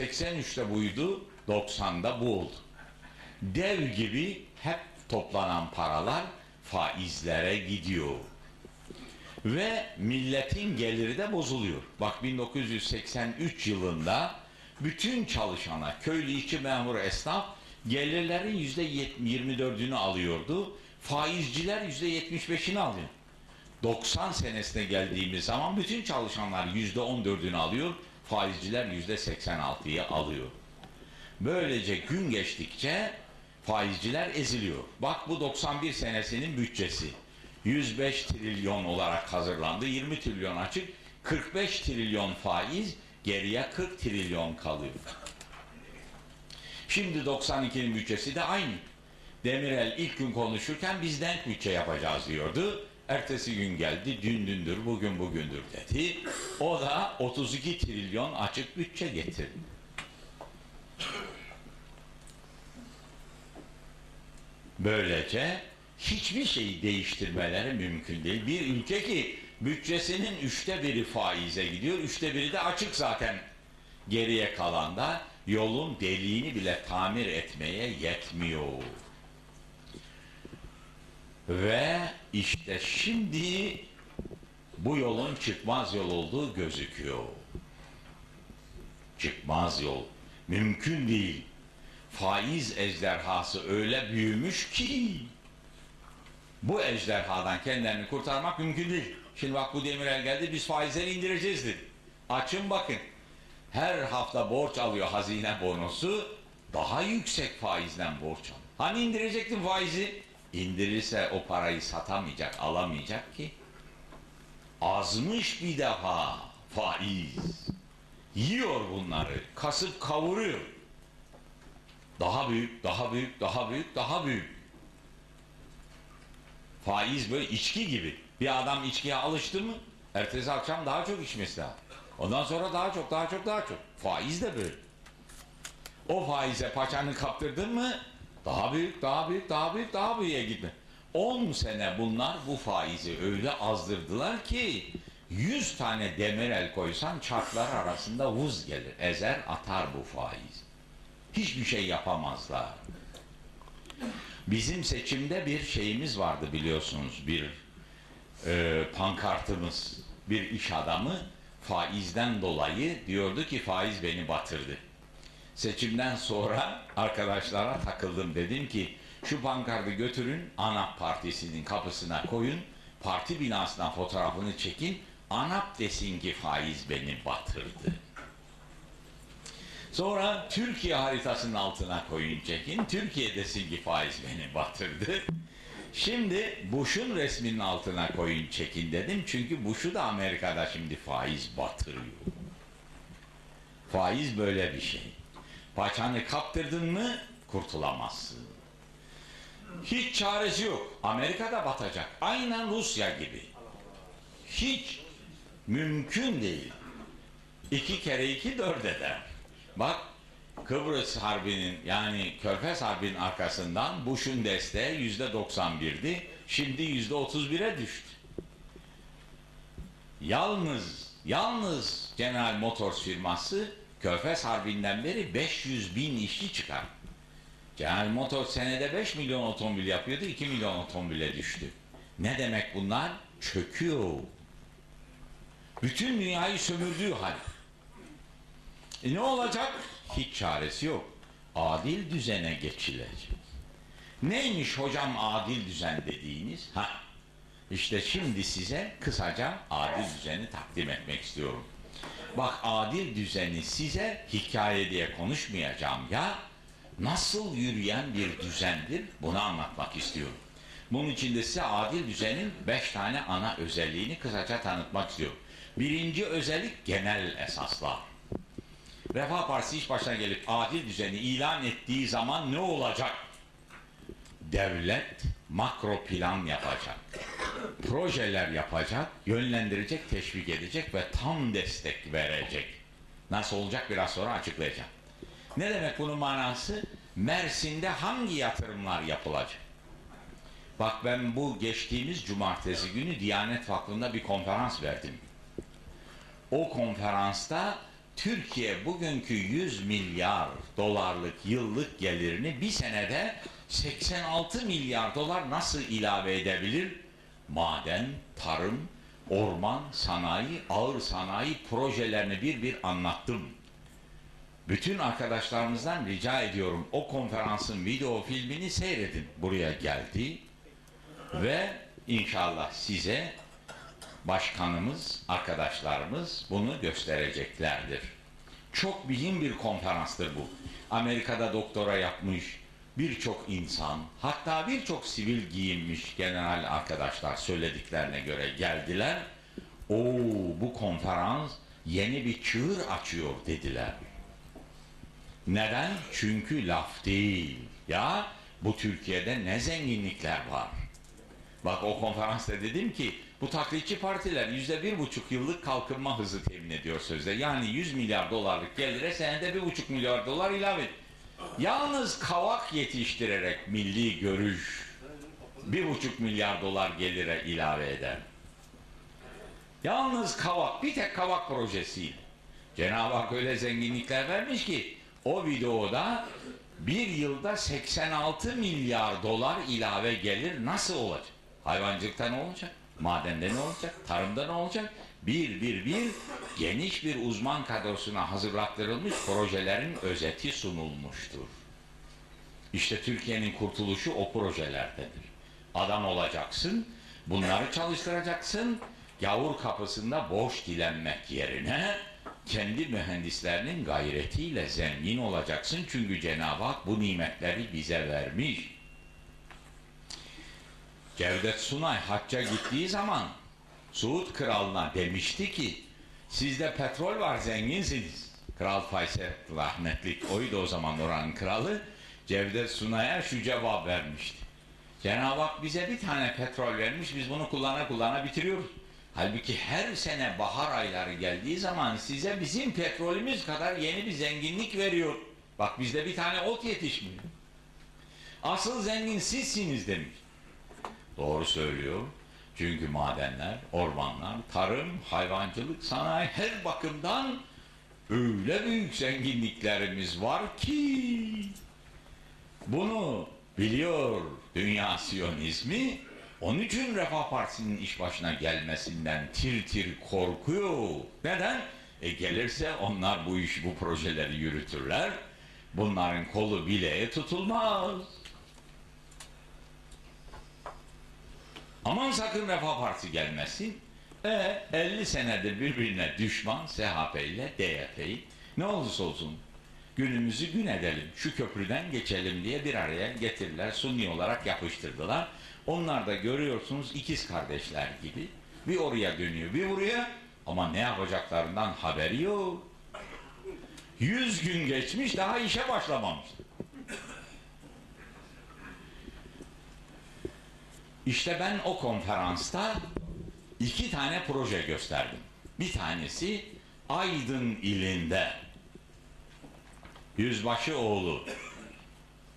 83'te buydu, 90'da bu oldu. Dev gibi hep toplanan paralar faizlere gidiyor. Ve milletin geliri de bozuluyor. Bak 1983 yılında bütün çalışana, köylü, işçi, memur, esnaf gelirlerin yüzde 24'ünü alıyordu. Faizciler yüzde 75'ini alıyor. 90 senesine geldiğimiz zaman bütün çalışanlar yüzde 14'ünü alıyor, faizciler yüzde 86'yı alıyor. Böylece gün geçtikçe faizciler eziliyor. Bak bu 91 senesinin bütçesi. 105 trilyon olarak hazırlandı. 20 trilyon açık, 45 trilyon faiz, geriye 40 trilyon kalıyor. Şimdi 92'nin bütçesi de aynı. Demirel ilk gün konuşurken biz denk bütçe yapacağız diyordu. Ertesi gün geldi, dün dündür, bugün bugündür dedi. O da 32 trilyon açık bütçe getirdi. Böylece hiçbir şeyi değiştirmeleri mümkün değil. Bir ülke ki bütçesinin üçte biri faize gidiyor, üçte biri de açık zaten. Geriye kalan da yolun deliğini bile tamir etmeye yetmiyor. Ve işte şimdi bu yolun çıkmaz yol olduğu gözüküyor. Çıkmaz yol. Mümkün değil. Faiz ejderhası öyle büyümüş ki bu ejderhadan kendilerini kurtarmak mümkün değil. Şimdi bak bu Demirel geldi biz faizleri indireceğiz dedi. Açın bakın. Her hafta borç alıyor hazine bonosu daha yüksek faizden borç alıyor. Hani indirecektin faizi? İndirirse o parayı satamayacak, alamayacak ki. Azmış bir defa faiz. Yiyor bunları, kasıp kavuruyor. Daha büyük, daha büyük, daha büyük, daha büyük. Faiz böyle içki gibi. Bir adam içkiye alıştı mı ertesi akşam daha çok içmesi lazım. Ondan sonra daha çok, daha çok, daha çok. Faiz de böyle. O faize paçanı kaptırdın mı daha büyük, daha büyük, daha büyük, daha büyüğe gitme. 10 sene bunlar bu faizi öyle azdırdılar ki 100 tane demir el koysan çarklar arasında vuz gelir. Ezer atar bu faiz. Hiçbir şey yapamazlar. Bizim seçimde bir şeyimiz vardı biliyorsunuz. Bir e, pankartımız. Bir iş adamı faizden dolayı diyordu ki faiz beni batırdı. Seçimden sonra arkadaşlara takıldım. Dedim ki şu pankartı götürün ANAP partisinin kapısına koyun. Parti binasından fotoğrafını çekin. ANAP desin ki faiz beni batırdı. Sonra Türkiye haritasının altına koyun çekin. Türkiye desin ki faiz beni batırdı. Şimdi Bush'un resminin altına koyun çekin dedim. Çünkü Bush'u da Amerika'da şimdi faiz batırıyor. Faiz böyle bir şey. Paçanı kaptırdın mı kurtulamazsın. Hiç çaresi yok. Amerika da batacak. Aynen Rusya gibi. Hiç mümkün değil. İki kere iki dört eder. Bak Kıbrıs Harbi'nin yani Körfez Harbi'nin arkasından Bush'un desteği yüzde 91'di. Şimdi yüzde 31'e düştü. Yalnız, yalnız General Motors firması Körfez Harbi'nden beri 500 bin işçi çıkar. General Motors senede 5 milyon otomobil yapıyordu, 2 milyon otomobile düştü. Ne demek bunlar? Çöküyor. Bütün dünyayı sömürdüğü hal. E ne olacak? Hiç çaresi yok. Adil düzene geçilecek. Neymiş hocam adil düzen dediğiniz? Ha, işte şimdi size kısaca adil düzeni takdim etmek istiyorum. Bak adil düzeni size hikaye diye konuşmayacağım ya. Nasıl yürüyen bir düzendir bunu anlatmak istiyorum. Bunun için de size adil düzenin beş tane ana özelliğini kısaca tanıtmak istiyorum. Birinci özellik genel esaslar. Refah Partisi iş başına gelip adil düzeni ilan ettiği zaman ne olacak? Devlet makro plan yapacak. Projeler yapacak, yönlendirecek, teşvik edecek ve tam destek verecek. Nasıl olacak biraz sonra açıklayacağım. Ne demek bunun manası? Mersin'de hangi yatırımlar yapılacak? Bak ben bu geçtiğimiz cumartesi günü Diyanet Vakfı'nda bir konferans verdim. O konferansta Türkiye bugünkü 100 milyar dolarlık yıllık gelirini bir senede 86 milyar dolar nasıl ilave edebilir? Maden, tarım, orman, sanayi, ağır sanayi projelerini bir bir anlattım. Bütün arkadaşlarımızdan rica ediyorum o konferansın video filmini seyredin. Buraya geldi ve inşallah size başkanımız, arkadaşlarımız bunu göstereceklerdir. Çok bilim bir konferanstır bu. Amerika'da doktora yapmış birçok insan, hatta birçok sivil giyinmiş general arkadaşlar söylediklerine göre geldiler. Oo bu konferans yeni bir çığır açıyor dediler. Neden? Çünkü laf değil. Ya bu Türkiye'de ne zenginlikler var. Bak o konferansta dedim ki bu taklitçi partiler yüzde bir buçuk yıllık kalkınma hızı temin ediyor sözde. Yani 100 milyar dolarlık gelire senede bir buçuk milyar dolar ilave. Yalnız kavak yetiştirerek milli görüş bir buçuk milyar dolar gelire ilave eder. Yalnız kavak, bir tek kavak projesiyle. Cenab-ı Hak öyle zenginlikler vermiş ki o videoda bir yılda 86 milyar dolar ilave gelir nasıl olacak? Hayvancılıkta ne olacak? Madende ne olacak? Tarımda ne olacak? Bir bir bir geniş bir uzman kadrosuna hazırlattırılmış projelerin özeti sunulmuştur. İşte Türkiye'nin kurtuluşu o projelerdedir. Adam olacaksın, bunları çalıştıracaksın, gavur kapısında boş dilenmek yerine kendi mühendislerinin gayretiyle zengin olacaksın. Çünkü Cenab-ı Hak bu nimetleri bize vermiş. Cevdet Sunay hacca gittiği zaman Suud kralına demişti ki sizde petrol var zenginsiniz. Kral Faysal rahmetlik oydu o zaman oranın kralı. Cevdet Sunay'a şu cevap vermişti. Cenab-ı Hak bize bir tane petrol vermiş biz bunu kullana kullana bitiriyoruz. Halbuki her sene bahar ayları geldiği zaman size bizim petrolümüz kadar yeni bir zenginlik veriyor. Bak bizde bir tane ot yetişmiyor. Asıl zengin sizsiniz demiş. Doğru söylüyor. Çünkü madenler, ormanlar, tarım, hayvancılık, sanayi her bakımdan öyle büyük zenginliklerimiz var ki bunu biliyor dünya siyonizmi onun için Refah Partisi'nin iş başına gelmesinden tir tir korkuyor. Neden? E gelirse onlar bu iş, bu projeleri yürütürler. Bunların kolu bileğe tutulmaz. Aman sakın Refah Partisi gelmesin. E 50 senedir birbirine düşman SHP ile DYP'yi ne olursa olsun günümüzü gün edelim, şu köprüden geçelim diye bir araya getirdiler, sunni olarak yapıştırdılar. Onlar da görüyorsunuz ikiz kardeşler gibi. Bir oraya dönüyor, bir buraya ama ne yapacaklarından haberi yok. Yüz gün geçmiş daha işe başlamamış. İşte ben o konferansta iki tane proje gösterdim. Bir tanesi Aydın ilinde Yüzbaşı oğlu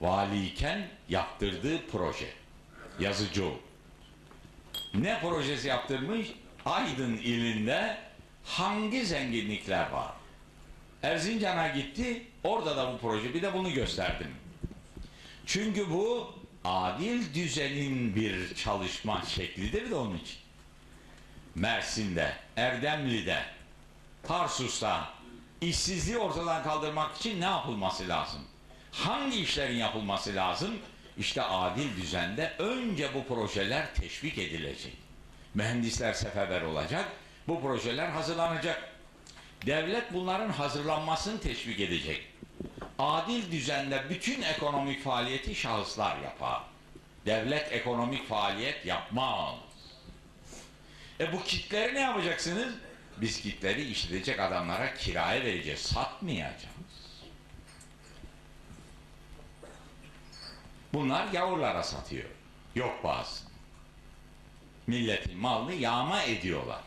valiyken yaptırdığı proje. Yazıcı. Ne projesi yaptırmış? Aydın ilinde hangi zenginlikler var? Erzincan'a gitti, orada da bu proje, bir de bunu gösterdim. Çünkü bu adil düzenin bir çalışma şeklidir de onun için. Mersin'de, Erdemli'de, Tarsus'ta işsizliği ortadan kaldırmak için ne yapılması lazım? Hangi işlerin yapılması lazım? İşte adil düzende önce bu projeler teşvik edilecek. Mühendisler seferber olacak, bu projeler hazırlanacak. Devlet bunların hazırlanmasını teşvik edecek. Adil düzende bütün ekonomik faaliyeti şahıslar yapar. Devlet ekonomik faaliyet yapmaz. E bu kitleri ne yapacaksınız? Biz kitleri işletecek adamlara kiraya vereceğiz, satmayacağız. Bunlar gavurlara satıyor. Yok bazı. Milletin malını yağma ediyorlar.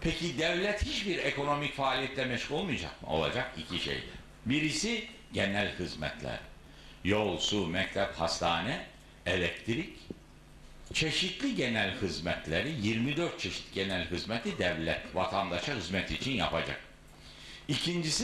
Peki devlet hiçbir ekonomik faaliyetle meşgul olmayacak mı? Olacak iki şeyde. Birisi genel hizmetler. Yol, su, mektep, hastane, elektrik, çeşitli genel hizmetleri 24 çeşit genel hizmeti devlet vatandaşa hizmet için yapacak. İkincisi